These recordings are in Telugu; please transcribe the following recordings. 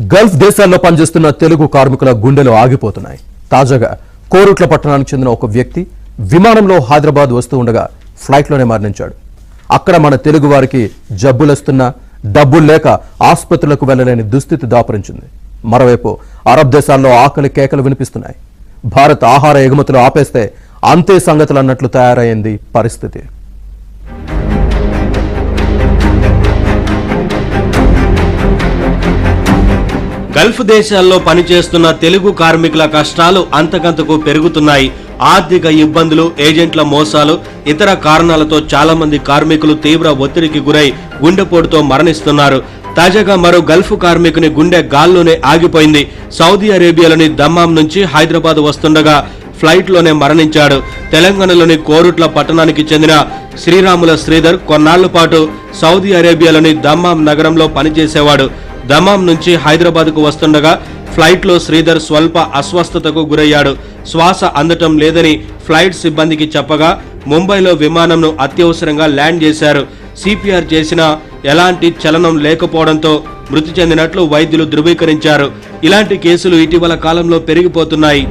గల్ఫ్ దేశాల్లో పనిచేస్తున్న తెలుగు కార్మికుల గుండెలు ఆగిపోతున్నాయి. తాజాగా కోరుట్ల పట్టణానికి చెందిన ఒక వ్యక్తి విమానంలో హైదరాబాద్ వస్తూ ఉండగా ఫ్లైట్లోనే మరణించాడు. అక్కడ మన తెలుగు వారికి జబ్బులొస్తున్నా డబ్బులు లేక ఆసుపత్రులకు వెళ్ళలేని దుస్థితి దాపరించింది. మరోవైపు అరబ్ దేశాల్లో ఆకలి కేకలు వినిపిస్తున్నాయి. భారత్ ఆహార ఎగుమతులు ఆపేస్తే అంతే సంగతులు అన్నట్లు తయారైంది పరిస్థితి. గల్ఫ్ దేశాల్లో పనిచేస్తున్న తెలుగు కార్మికుల కష్టాలు అంతకంతకు పెరుగుతున్నాయి. ఆర్థిక ఇబ్బందులు ఏజెంట్ల మోసాలు ఇతర కారణాలతో చాలా మంది కార్మికులు తీవ్ర ఒత్తిడికి గురై గుండెపోటుతో మరణిస్తున్నారు. తాజాగా మరో గల్ఫ్ కార్మికుని గుండె గాల్లోనే ఆగిపోయింది. సౌదీ అరేబియాలోని దమ్మాం నుంచి హైదరాబాద్ వస్తుండగా ఫ్లైట్లోనే మరణించాడు. తెలంగాణలోని కోరుట్ల పట్టణానికి చెందిన శ్రీరాముల శ్రీధర్ కొన్నాళ్ళ పాటు సౌదీ అరేబియాలోని దమ్మాం నగరంలో పనిచేసేవాడు. దమాం నుంచి హైదరాబాద్కు వస్తుండగా ఫ్లైట్లో శ్రీధర్ స్వల్ప అస్వస్థతకు గురయ్యాడు. శ్వాస అందటం లేదని ఫ్లైట్ సిబ్బందికి చెప్పగా ముంబైలో విమానంను అత్యవసరంగా ల్యాండ్ చేశారు. సిపిఆర్ చేసినా ఎలాంటి చలనం లేకపోవడంతో మృతి చెందినట్లు వైద్యులు ధృవీకరించారు. ఇలాంటి కేసులు ఇటీవల కాలంలో పెరిగిపోతున్నాయి.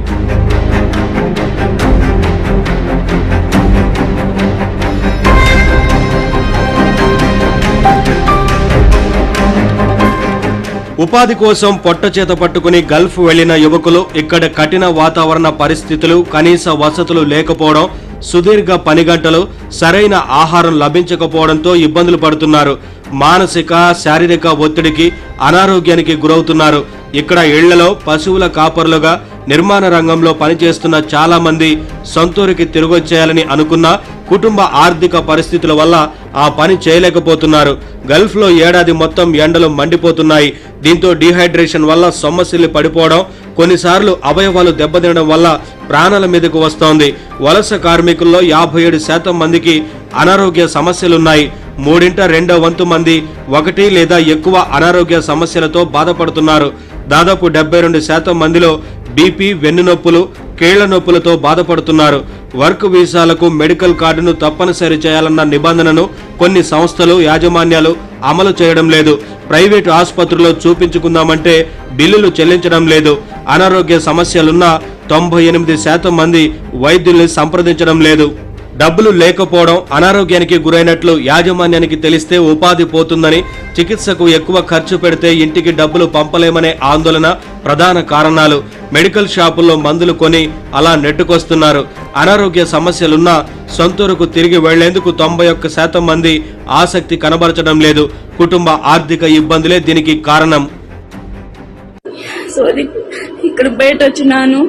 ఉపాధి కోసం పొట్ట చేత పట్టుకుని గల్ఫ్ వెళ్ళిన యువకులు ఇక్కడ కఠిన వాతావరణ పరిస్థితులు కనీస వసతులు లేకపోవడం సుదీర్ఘ పని గంటలు సరైన ఆహారం లభించకపోవడంతో ఇబ్బందులు పడుతున్నారు. మానసిక శారీరక ఒత్తిడికి అనారోగ్యానికి గురవుతున్నారు. ఇక్కడ ఇళ్ళలో పశువుల కాపరులుగా నిర్మాణ రంగంలో పనిచేస్తున్న చాలా మంది సొంతూరికి తిరిగొచ్చేయాలని అనుకున్నా కుటుంబ ఆర్థిక పరిస్థితుల వల్ల ఆ పని చేయలేకపోతున్నారు. గల్ఫ్లో ఏడాది మొత్తం ఎండలు మండిపోతున్నాయి. దీంతో డీహైడ్రేషన్ వల్ల సొమ్మసిల్లి పడిపోవడం కొన్నిసార్లు అవయవాలు దెబ్బతినడం వల్ల ప్రాణాల మీదకు వస్తోంది. వలస కార్మికుల్లో యాభై ఏడు శాతం మందికి అనారోగ్య సమస్యలున్నాయి. మూడింట రెండో వంతు మంది ఒకటి లేదా ఎక్కువ అనారోగ్య సమస్యలతో బాధపడుతున్నారు. దాదాపు డెబ్బై రెండు శాతం మందిలో బీపీ వెన్నునొప్పులు కీళ్ళ నొప్పులతో బాధపడుతున్నారు. వర్క్ వీసాలకు మెడికల్ కార్డును తప్పనిసరి చేయాలన్న నిబంధనను కొన్ని సంస్థలు యాజమాన్యాలు అమలు చేయడం లేదు. ప్రైవేటు ఆసుపత్రిలో చూపించుకుందామంటే బిల్లులు చెల్లించడం లేదు. అనారోగ్య సమస్యలున్న తొంభై ఎనిమిది శాతం మంది వైద్యుల్ని సంప్రదించడం లేదు. డబ్బులు లేకపోవడం అనారోగ్యానికి గురైనట్లు యాజమాన్యానికి తెలిస్తే ఉపాధి పోతుందని చికిత్సకు ఎక్కువ ఖర్చు పెడితే ఇంటికి డబ్బులు పంపలేమనే ఆందోళన ప్రధాన కారణాలు. మెడికల్ షాపుల్లో మందులు కొని అలా నెట్టుకొస్తున్నారు. అనారోగ్య సమస్యలున్నా సొంతూరుకు తిరిగి వెళ్ళేందుకు తొంభై ఒక్క శాతం మంది ఆసక్తి కనబరచడం లేదు. కుటుంబ ఆర్థిక ఇబ్బందులే దీనికి కారణం. సో ఇక్కడ బయట వచ్చినాను.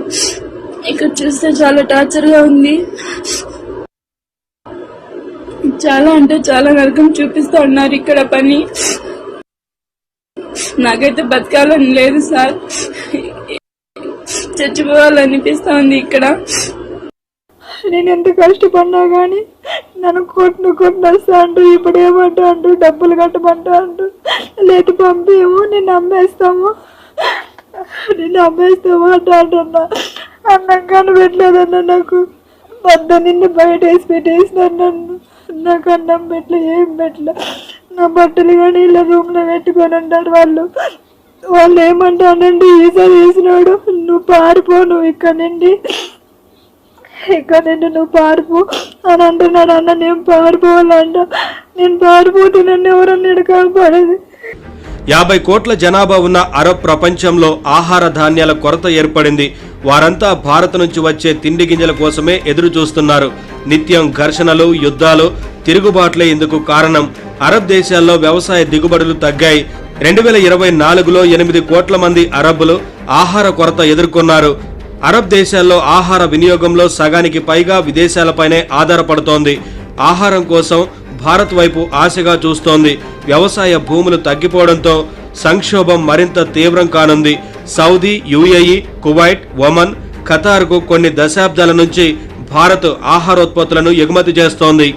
ఇక్కడ చూస్తే చాలా టార్చర్గా ఉంది. చాలా అంటే చాలా నరకం చూపిస్తా ఉన్నారు ఇక్కడ పని. నాకైతే బతకాలని లేదు సార్. చచ్చిపోవాలనిపిస్తా ఉంది ఇక్కడ. నేను ఎంత కష్టపడినా కానీ నన్ను కొట్టు కొట్టేస్తా అంటూ ఇప్పుడు ఏమంటా అంటూ డబ్బులు కట్టమంటా అంటూ లేదు పంపేమో నేను అమ్మేస్తాము. నేను అమ్మేస్తాము అంట అంటున్నా. అన్నం కానీ పెట్టలేదన్న నాకు. వద్ద నిన్ను బయట వేసి పెట్టేసినారు నన్ను. నాకు అన్నం పెట్టలే ఏం పెట్టలే. నా బట్టలు కానీ ఇలా రూమ్లో పెట్టుకొని అంటారు వాళ్ళు. వాళ్ళు ఏమంటానండి ఈసారి వేసినాడు నువ్వు పారిపో నువ్వు ఇక్కడ నుండి. ఇక్కడ నుండి నువ్వు పారిపో. అని అంటున్నాడు అన్న నేను పారిపోవాలంట. నేను పారిపోతే నన్ను ఎవరన్నా కాపాడేది? యాభై కోట్ల జనాభా ఉన్న అరబ్ ప్రపంచంలో ఆహార ధాన్యాల కొరత ఏర్పడింది. వారంతా భారత్ నుంచి వచ్చే తిండి గింజల కోసమే ఎదురు చూస్తున్నారు నిత్యం ఘర్షణలు యుద్ధాలు తిరుగుబాట్లే ఇందుకు కారణం. అరబ్ దేశాల్లో వ్యవసాయ దిగుబడులు తగ్గాయి. రెండు వేల ఇరవై నాలుగులో ఎనిమిది కోట్ల మంది అరబ్బులు ఆహార కొరత ఎదుర్కొన్నారు. అరబ్ దేశాల్లో ఆహార వినియోగంలో సగానికి పైగా విదేశాలపైనే ఆధారపడుతోంది. ఆహారం కోసం భారత్ వైపు ఆశగా చూస్తోంది. వ్యవసాయ భూములు తగ్గిపోవడంతో సంక్షోభం మరింత తీవ్రం కానుంది. సౌదీ యుఏఈ కువైట్ ఒమన్ ఖతార్కు కొన్ని దశాబ్దాల నుంచి భారత్ ఆహారోత్పత్తులను ఎగుమతి చేస్తోంది.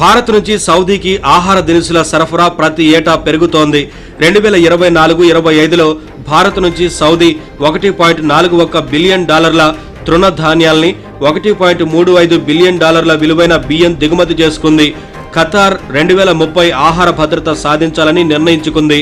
భారత్ నుంచి సౌదీకి ఆహార దినుసుల సరఫరా ప్రతి ఏటా పెరుగుతోంది. రెండు వేల ఇరవై నాలుగు ఇరవై ఐదులో భారత్ నుంచి సౌదీ ఒకటి పాయింట్ నాలుగు ఒక్క బిలియన్ డాలర్ల తృణధాన్యాల్ని ఒకటి పాయింట్ మూడు ఐదు బిలియన్ డాలర్ల విలువైన బియ్యం దిగుమతి చేసుకుంది. ఖతార్ రెండు వేల ముప్పై ఆహార భద్రత సాధించాలని నిర్ణయించుకుంది.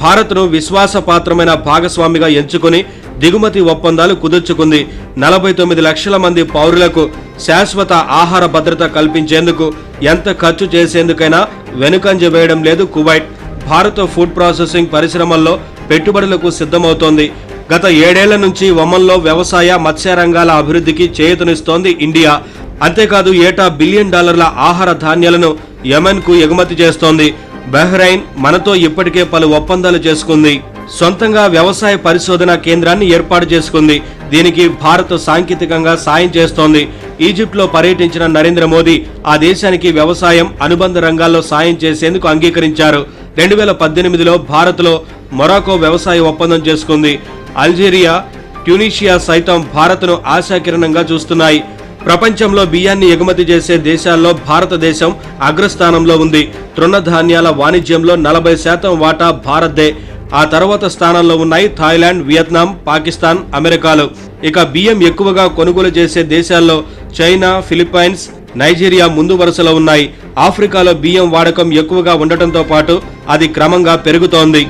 భారత్ను విశ్వాసపాత్రమైన భాగస్వామిగా ఎంచుకుని దిగుమతి ఒప్పందాలు కుదుర్చుకుంది. నలభై తొమ్మిది లక్షల మంది పౌరులకు శాశ్వత ఆహార భద్రత కల్పించేందుకు ఎంత ఖర్చు చేసేందుకైనా వెనుకంజ వేయడం లేదు కువైట్. భారత ఫుడ్ ప్రాసెసింగ్ పరిశ్రమల్లో పెట్టుబడులకు సిద్ధమవుతోంది. గత ఏడేళ్ళ నుంచి ఒమన్లో వ్యవసాయ మత్స్య రంగాల అభివృద్ధికి చేయుతనిస్తోంది ఇండియా. అంతేకాదు ఏటా బిలియన్ డాలర్ల ఆహార ధాన్యాలను యెమెన్కు ఎగుమతి చేస్తోంది. బహ్రైన్ మనతో ఇప్పటికే పలు ఒప్పందాలు చేసుకుంది. సొంతంగా వ్యవసాయ పరిశోధన కేంద్రాన్ని ఏర్పాటు చేసుకుంది. దీనికి భారత్ సాంకేతికంగా సాయం చేస్తోంది. ఈజిప్ట్లో పర్యటించిన నరేంద్ర మోదీ ఆ దేశానికి వ్యవసాయం అనుబంధ రంగాల్లో సాయం చేసేందుకు అంగీకరించారు. రెండు వేల పద్దెనిమిదిలో భారత్లో మొరాకో వ్యవసాయ ఒప్పందం చేసుకుంది. అల్జీరియా ట్యూనీషియా సైతం భారత్ను ఆశాకిరణంగా చూస్తున్నాయి. ప్రపంచంలో బియ్యాన్ని ఎగుమతి చేసే దేశాల్లో భారతదేశం అగ్రస్థానంలో ఉంది. తృణధాన్యాల వాణిజ్యంలో నలభై శాతం వాటా భారత్దే. ఆ తర్వాత స్థానంలో ఉన్నాయి థాయిలాండ్ వియత్నాం పాకిస్తాన్ అమెరికాలు. ఇక బియ్యం ఎక్కువగా కొనుగోలు చేసే దేశాల్లో చైనా ఫిలిప్పైన్స్ నైజీరియా ముందు వరుసలో ఉన్నాయి. ఆఫ్రికాలో బియ్యం వాడకం ఎక్కువగా ఉండటంతో పాటు అది క్రమంగా పెరుగుతోంది.